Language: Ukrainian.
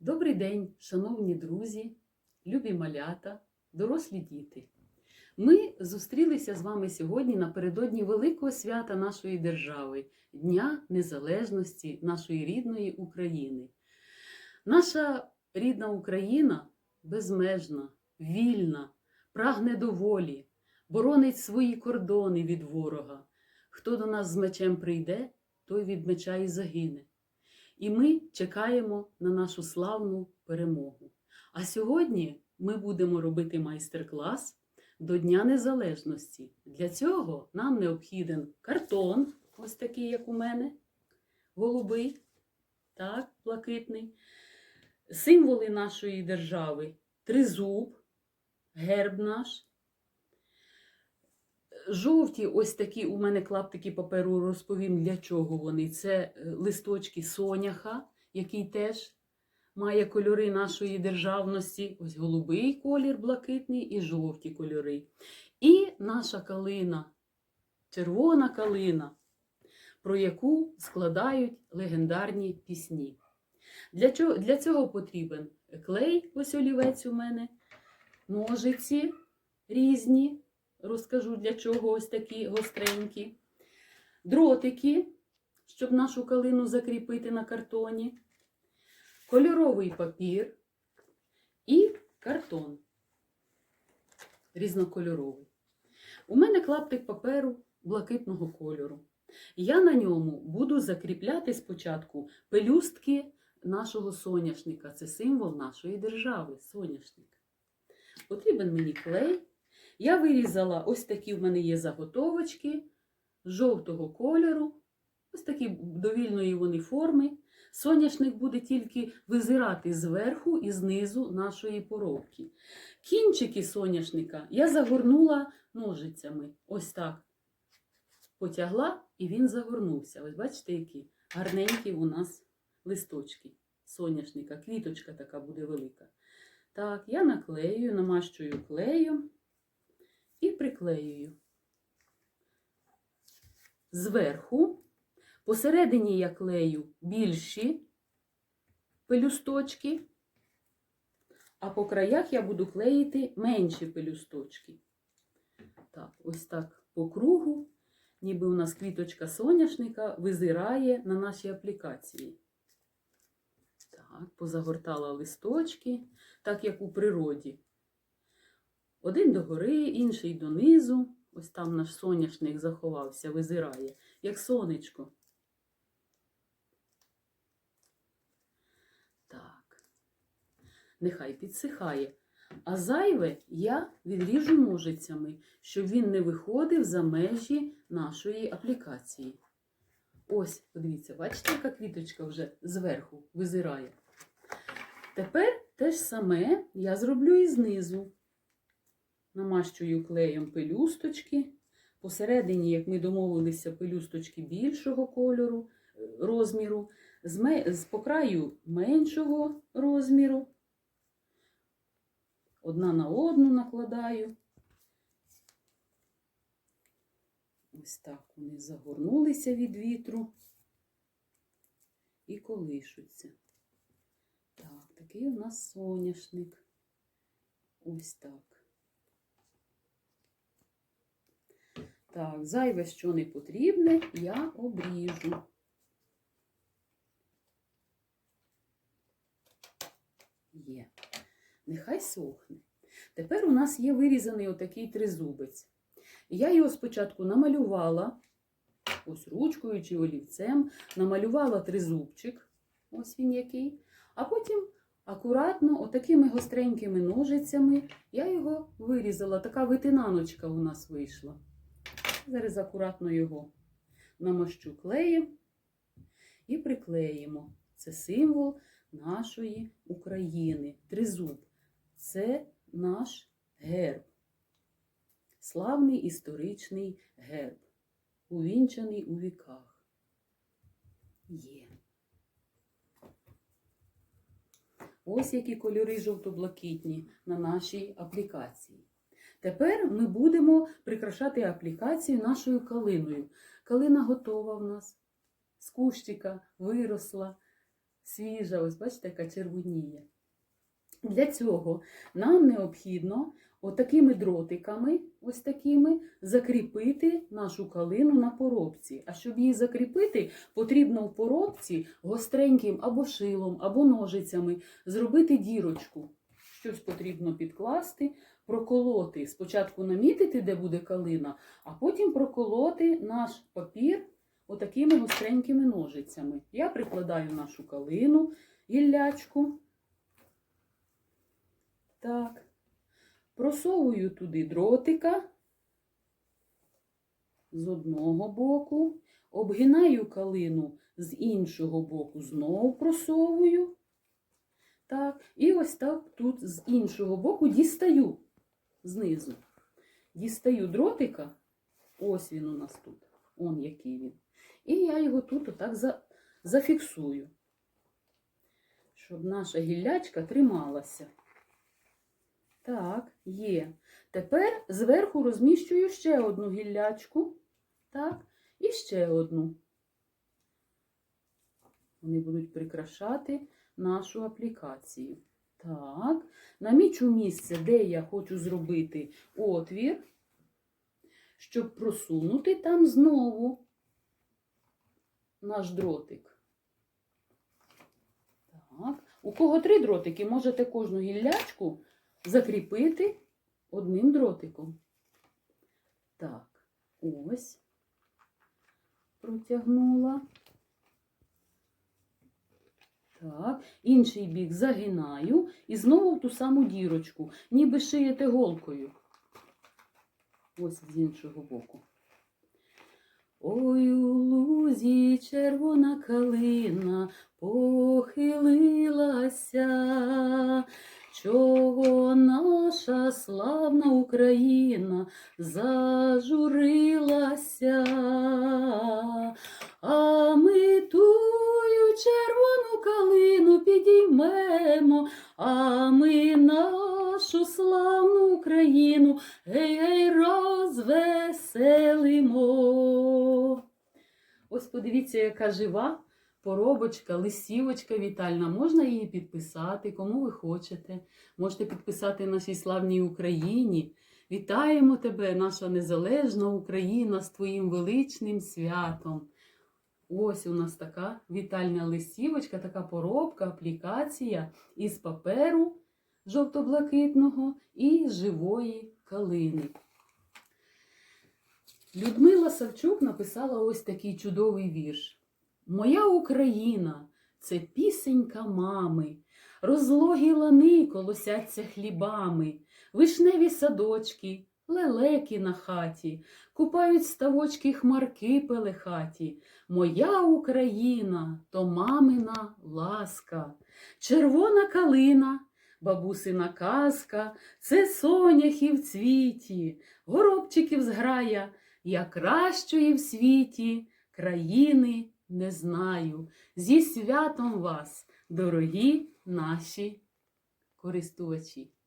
Добрий день, шановні друзі, любі малята, дорослі діти. Ми зустрілися з вами сьогодні напередодні великого свята нашої держави, Дня Незалежності нашої рідної України. Наша рідна Україна безмежна, вільна, прагне до волі, боронить свої кордони від ворога. Хто до нас з мечем прийде, той від меча і загине. І ми чекаємо на нашу славну перемогу. А сьогодні ми будемо робити майстер-клас до Дня Незалежності. Для цього нам необхіден картон, ось такий, як у мене, голубий, так, блакитний, символи нашої держави, тризуб, герб наш. Жовті, ось такі у мене клаптики паперу, розповім для чого вони. Це е, листочки соняха, який теж має кольори нашої державності. Ось голубий колір, блакитний і жовті кольори. І наша калина, червона калина, про яку складають легендарні пісні. Для, чого, для цього потрібен клей, ось олівець у мене, ножиці різні розкажу для чого ось такі гостренькі. Дротики, щоб нашу калину закріпити на картоні, кольоровий папір і картон різнокольоровий. У мене клаптик паперу блакитного кольору. Я на ньому буду закріпляти спочатку пелюстки нашого соняшника. Це символ нашої держави соняшник. Потрібен мені клей. Я вирізала ось такі в мене є заготовочки жовтого кольору, ось такі довільної вони форми. Соняшник буде тільки визирати зверху і знизу нашої поробки. Кінчики соняшника я загорнула ножицями. Ось так. Потягла і він загорнувся. Ось бачите, які гарненькі у нас листочки соняшника. Квіточка така буде велика. Так, я наклею, намащую клею і приклеюю. Зверху, посередині я клею більші пелюсточки, а по краях я буду клеїти менші пелюсточки. Так, ось так по кругу, ніби у нас квіточка соняшника визирає на нашій аплікації. Так, позагортала листочки, так як у природі. Один догори, інший донизу. Ось там наш соняшник заховався, визирає, як сонечко. Так. Нехай підсихає. А зайве я відріжу ножицями, щоб він не виходив за межі нашої аплікації. Ось, подивіться, бачите, яка квіточка вже зверху визирає. Тепер те ж саме я зроблю і знизу намащую клеєм пелюсточки. Посередині, як ми домовилися, пелюсточки більшого кольору, е, розміру, з, по краю меншого розміру. Одна на одну накладаю. Ось так вони загорнулися від вітру і колишуться. Так, такий у нас соняшник. Ось так. Так, зайве, що не потрібне, я обріжу. Є. Нехай сохне. Тепер у нас є вирізаний отакий тризубець. Я його спочатку намалювала, ось ручкою чи олівцем, намалювала тризубчик, ось він який, а потім акуратно, отакими гостренькими ножицями, я його вирізала. Така витинаночка у нас вийшла. Зараз акуратно його намащу клеєм і приклеїмо. Це символ нашої України. Тризуб. Це наш герб. Славний історичний герб, увінчаний у віках. Є. Ось які кольори жовто-блакитні на нашій аплікації. Тепер ми будемо прикрашати аплікацію нашою калиною. Калина готова в нас, з кущика виросла, свіжа, ось бачите, яка червоніє. Для цього нам необхідно отакими дротиками, ось такими, закріпити нашу калину на поробці. А щоб її закріпити, потрібно в поробці гостреньким або шилом, або ножицями зробити дірочку. Щось потрібно підкласти, проколоти. Спочатку намітити, де буде калина, а потім проколоти наш папір отакими гостренькими ножицями. Я прикладаю нашу калину, гіллячку. Так. Просовую туди дротика з одного боку, обгинаю калину з іншого боку, знову просовую. Так, і ось так тут з іншого боку дістаю знизу. Дістаю дротика, ось він у нас тут, он який він. І я його тут отак за, зафіксую, щоб наша гіллячка трималася. Так, є. Тепер зверху розміщую ще одну гіллячку. Так, і ще одну. Вони будуть прикрашати нашу аплікацію. Так, намічу місце, де я хочу зробити отвір, щоб просунути там знову наш дротик. Так, у кого три дротики, можете кожну гіллячку закріпити одним дротиком. Так, ось протягнула. Так, інший бік загинаю і знову в ту саму дірочку, ніби шиєте голкою. Ось з іншого боку. Ой у лузі червона калина похилилася, чого наша славна Україна зажурилася, а ми тую червону калину підіймемо, а ми нашу славну Україну гей, гей, розвеселимо. Ось подивіться, яка жива поробочка, лисівочка вітальна. Можна її підписати, кому ви хочете. Можете підписати нашій славній Україні. Вітаємо тебе, наша незалежна Україна, з твоїм величним святом. Ось у нас така вітальна листівочка, така поробка, аплікація із паперу жовто-блакитного і живої калини. Людмила Савчук написала ось такий чудовий вірш. Моя Україна це пісенька мами, розлогі лани колосяться хлібами, вишневі садочки, лелеки на хаті, купають ставочки хмарки пелехаті. Моя Україна то мамина ласка, червона калина, бабусина казка, це соняхи в цвіті, горобчиків зграя, я кращої в світі країни не знаю. Зі святом вас, дорогі наші користувачі!